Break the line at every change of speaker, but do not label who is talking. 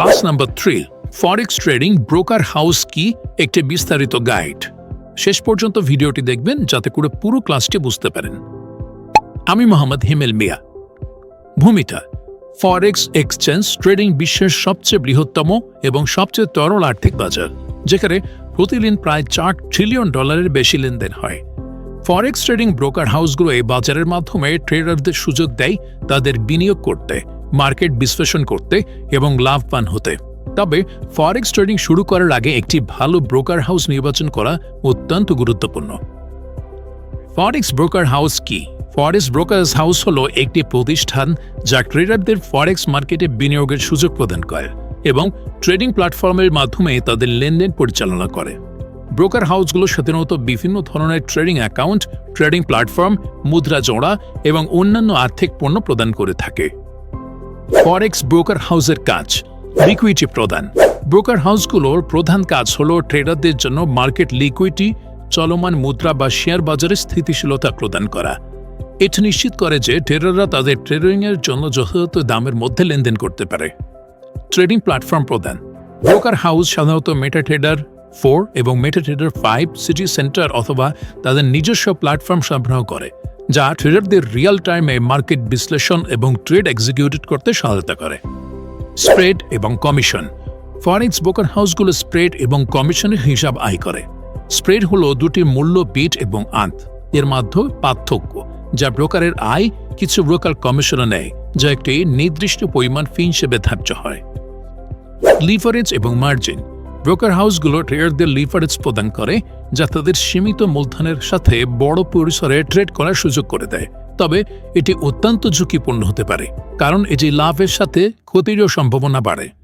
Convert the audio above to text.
Class number three forex trading broker house কি একটি বিস্তারিত গাইড শেষ পর্যন্ত ভিডিওটি দেখবেন যাতে করে পুরো ক্লাসটি বুঝতে পারেন। আমি মোহাম্মদ হিমেল মিয়া। ভূমিকা ফরেক্স এক্সচেঞ্জ ট্রেডিং বিশ্বের সবচেয়ে বৃহত্তম এবং সবচেয়ে তরল আর্থিক বাজার, যেখানে প্রতিদিন প্রায় চার ট্রিলিয়ন ডলারের বেশি লেনদেন হয়। ফরেক্স ট্রেডিং ব্রোকার হাউসগুলো এই বাজারের মাধ্যমে ট্রেডারদের সুযোগ দেয়, তাদের বিনিয়োগ করতে। মার্কেট বিশ্লেষণ করতে এবং লাভবান হতে। তবে ফরেক্স ট্রেডিং শুরু করার আগে একটি ভালো ব্রোকার হাউস নির্বাচন করা অত্যন্ত গুরুত্বপূর্ণ। ফরেক্স ব্রোকার হাউস কি? ফরেক্স ব্রোকার্স হাউস হল একটি প্রতিষ্ঠান যা ট্রেডারদের ফরেক্স মার্কেটে বিনিয়োগের সুযোগ প্রদান করে এবং ট্রেডিং প্ল্যাটফর্মের মাধ্যমে তাদের লেনদেন পরিচালনা করে। ব্রোকার হাউসগুলো সাধারণত বিভিন্ন ধরনের ট্রেডিং অ্যাকাউন্ট ট্রেডিং প্ল্যাটফর্ম মুদ্রা জোড়া এবং অন্যান্য আর্থিক পণ্য প্রদান করে থাকে। ফরেক্স ব্রোকার হাউসের কাজ লিকুইডিটি প্রদান। ব্রোকার হাউসগুলোর প্রধান কাজ হল ট্রেডারদের জন্য মার্কেট লিকুইডিটি চলমান মুদ্রা বা শেয়ার বাজারে স্থিতিশীলতা প্রদান করা। এটি নিশ্চিত করে যে ট্রেডাররা তাদের ট্রেডিংয়ের জন্য যথাযথ দামের মধ্যে লেনদেন করতে পারে। ট্রেডিং প্ল্যাটফর্ম প্রদান। ব্রোকার হাউস সাধারণত মেটা ট্রেডার ফোর এবং meta trader five city centre অথবা তাদের নিজস্ব প্ল্যাটফর্ম সরবরাহ করে। যা ট্রেডারদের রিয়েল টাইমে মার্কেট বিশ্লেষণ এবং ট্রেড এক্সিকিউটেড করতে সহায়তা করে। স্প্রেড এবং কমিশন ফরেক্স ব্রোকার হাউসগুলো স্প্রেড এবং কমিশনের হিসাব আয় করে। স্প্রেড হল দুটি মূল্য বিট এবং আন্ত এর মাধ্যমে পার্থক্য, যা ব্রোকারের আয় কিছু ব্রোকার কমিশনে নেয়, যা একটি নির্দিষ্ট পরিমাণ ফি হিসেবে ধার্য হয়। লিভারেজ এবং মার্জিন ব্রোকার হাউসগুলো ট্রেডারদের লিভারেজ প্রদান করে যা তাদের সীমিত মূলধনের সাথে বড় পরিসরে ট্রেড করার সুযোগ করে দেয়। তবে এটি অত্যন্ত ঝুঁকিপূর্ণ হতে পারে, কারণ এটি লাভের সাথে ক্ষতিরও সম্ভাবনা বাড়ে।